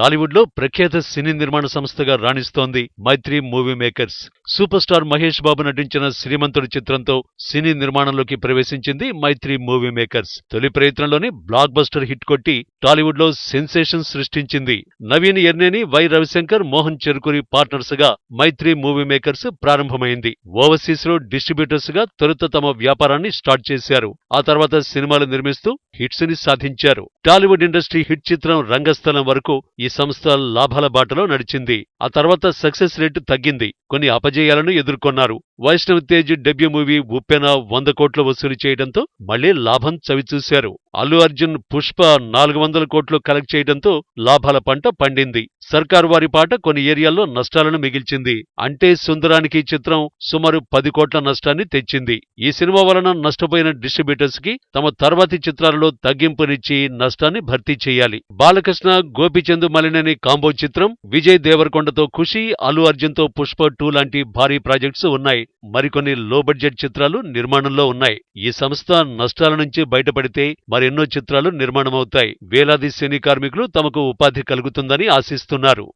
టాలీవుడ్లో ప్రఖ్యాత సినీ నిర్మాణ సంస్థగా రాణిస్తోంది Mythri movie makers. Super star Mahesh Babu నటించిన శ్రీమంతుడు చిత్రంతో సినీ నిర్మాణంలోకి ప్రవేశించింది మైత్రి మూవీ మేకర్స్. తొలి ప్రయత్నంలోనే బ్లాక్ బస్టర్ హిట్ కొట్టి టాలీవుడ్లో సెన్సేషన్ సృష్టించింది. నవీన్ ఎర్నేని వై రవిశంకర్ మోహన్ చెరుకూరి పార్ట్నర్స్గా మైత్రి మూవీ మేకర్స్ ప్రారంభమైంది. ఓవర్సీస్లో డిస్ట్రిబ్యూటర్స్గా తొలుత తమ వ్యాపారాన్ని స్టార్ట్ చేశారు. ఆ తర్వాత సినిమాలు నిర్మిస్తూ హిట్స్ని సాధించారు. టాలీవుడ్ ఇండస్ట్రీ హిట్ చిత్రం రంగస్థలం వరకు ఈ సంస్థ లాభాల బాటలో నడిచింది. ఆ తర్వాత సక్సెస్ రేటు తగ్గింది. కొన్ని అపజయాలను ఎదుర్కొన్నారు. వైష్ణవ్ తేజ్ డెబ్యూ మూవీ ఉప్పెన వంద కోట్లు వసూలు చేయడంతో మళ్ళీ లాభం చవిచూశారు అల్లు అర్జున్ పుష్ప నాలుగు వందల కోట్లు కలెక్ట్ చేయడంతో లాభాల పంట పండింది. సర్కారు వారి పాట కొన్ని ఏరియాల్లో నష్టాలను మిగిల్చింది. అంటే సుందరానికి చిత్రం సుమారు పది కోట్ల నష్టాన్ని తెచ్చింది. ఈ సినిమా వలన నష్టపోయిన డిస్ట్రిబ్యూటర్స్కి తమ తర్వాతి చిత్రాలలో తగ్గింపునిచ్చి నష్టాన్ని భర్తీ చేయాలి. బాలకృష్ణ గోపిచంద్ మలినేని కాంబో చిత్రం విజయ్ దేవరకొండతో ఖుషి అల్లు అర్జున్తో పుష్ప టూ లాంటి భారీ ప్రాజెక్ట్స్ ఉన్నాయి. మరికొన్ని లో బడ్జెట్ చిత్రాలు నిర్మాణంలో ఉన్నాయి. ఈ సంస్థ నష్టాల నుంచి బయటపడితే మరెన్నో చిత్రాలు నిర్మాణమవుతాయి. వేలాది సినీ కార్మికులు తమకు ఉపాధి కలుగుతుందని ఆశిస్తున్నారు.